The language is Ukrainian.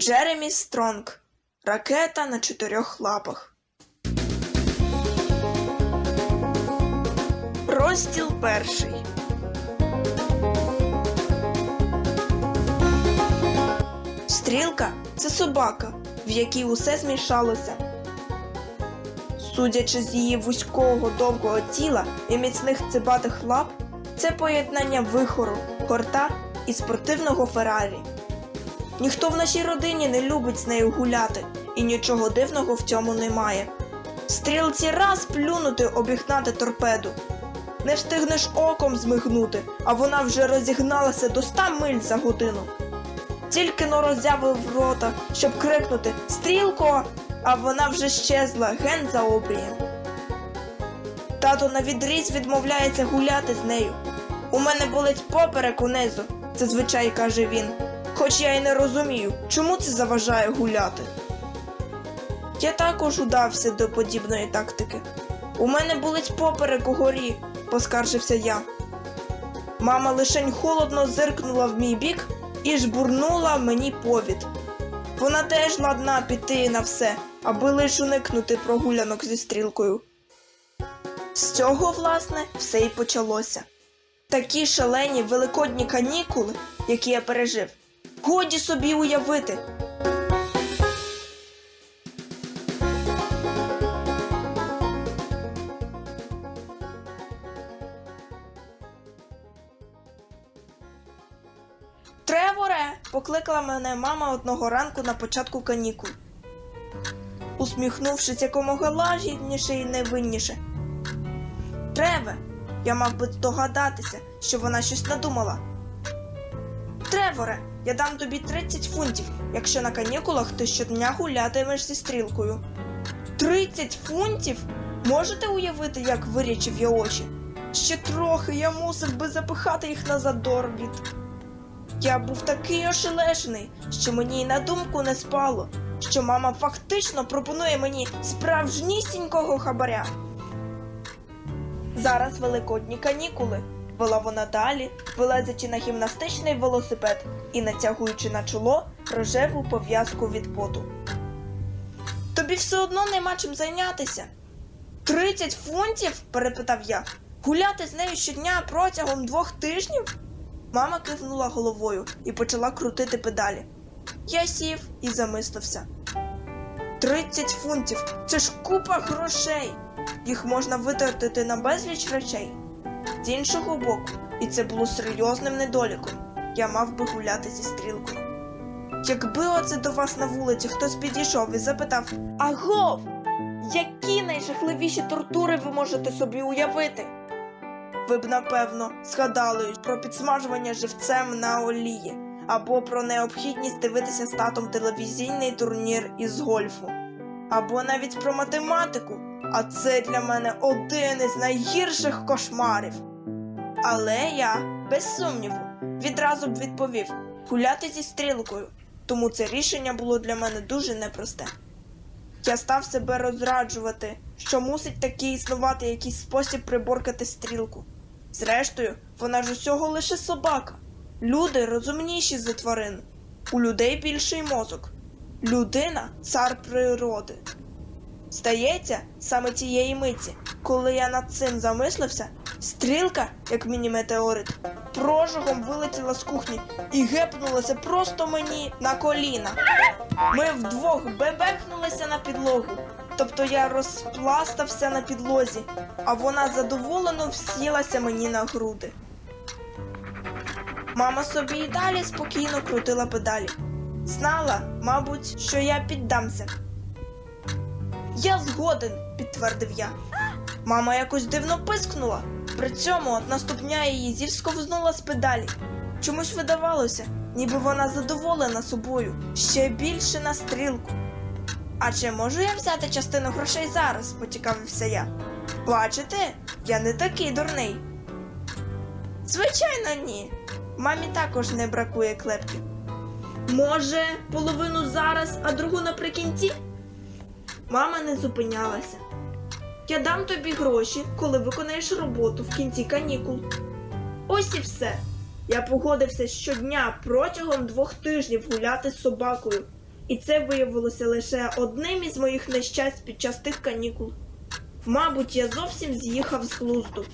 Джеремі Стронг. Ракета на чотирьох лапах. Розділ перший. Стрілка це собака, в якій усе змішалося. Судячи з її вузького довгого тіла і міцних цибатих лап, це поєднання вихору, хорта і спортивного Феррарі. Ніхто в нашій родині не любить з нею гуляти, і нічого дивного в цьому немає. Стрілці раз плюнути обігнати торпеду. Не встигнеш оком змигнути, а вона вже розігналася до 100 миль за годину. Тільки но роззявив рота, щоб крикнути Стрілко! А вона вже щезла ген за обрієм. Тато на відріз відмовляється гуляти з нею. У мене болить поперек унизу, зазвичай каже він. Хоч я й не розумію, чому це заважає гуляти. Я також удався до подібної тактики. У мене болить поперек угорі, поскаржився я. Мама лишень холодно зиркнула в мій бік і жбурнула мені повід. Вона теж ладна піти на все, аби лиш уникнути прогулянок зі стрілкою. З цього, власне, все і почалося. Такі шалені великодні канікули, які я пережив, годі собі уявити. Треворе! покликала мене мама одного ранку на початку канікул. Усміхнувшись якомога лагідніше і невинніше. Треве, я мав би здогадатися, що вона щось надумала. Треворе, я дам тобі 30 фунтів, якщо на канікулах ти щодня гулятимеш зі стрілкою. 30 фунтів? Можете уявити, як вирячив я очі? Ще трохи я мусив би запихати їх назад до орбіт. Я був такий ошелешений, що мені й на думку не спало, що мама фактично пропонує мені справжнісінького хабаря. Зараз великодні канікули. Вела вона далі, вилазячи на гімнастичний велосипед і натягуючи на чоло рожеву пов'язку від поту. Тобі все одно нема чим зайнятися. Тридцять фунтів? перепитав я. Гуляти з нею щодня протягом двох тижнів? Мама кивнула головою і почала крутити педалі. Я сів і замислився. Тридцять фунтів це ж купа грошей. Їх можна витратити на безліч речей. З іншого боку, і це було серйозним недоліком. Я мав би гуляти зі стрілкою. Якби оце до вас на вулиці хтось підійшов і запитав Агов, які найжахливіші тортури ви можете собі уявити? Ви б напевно згадали про підсмажування живцем на олії або про необхідність дивитися з татом телевізійний турнір із гольфу, або навіть про математику. А це для мене один із найгірших кошмарів. Але я, без сумніву, відразу б відповів гуляти зі стрілкою, тому це рішення було для мене дуже непросте. Я став себе розраджувати, що мусить таки існувати якийсь спосіб приборкати стрілку. Зрештою, вона ж усього лише собака. Люди розумніші за тварин. У людей більший мозок. Людина цар природи. Здається, саме тієї миті, коли я над цим замислився, стрілка, як міні-метеорит, прожогом вилетіла з кухні і гепнулася просто мені на коліна. Ми вдвох бебехнулися на підлогу. Тобто я розпластався на підлозі, а вона задоволено всілася мені на груди. Мама собі і далі спокійно крутила педалі. Знала, мабуть, що я піддамся. Я згоден, підтвердив я. Мама якось дивно пискнула. При цьому одна ступня її зівсковзнула з педалі. Чомусь видавалося, ніби вона задоволена собою ще більше на стрілку. А чи можу я взяти частину грошей зараз? поцікавився я. Бачите, я не такий дурний. Звичайно, ні. Мамі також не бракує клепки. Може, половину зараз, а другу наприкінці? Мама не зупинялася. Я дам тобі гроші, коли виконаєш роботу в кінці канікул. Ось і все. Я погодився щодня протягом двох тижнів гуляти з собакою. І це виявилося лише одним із моїх нещасть під час тих канікул. Мабуть, я зовсім з'їхав з глузду.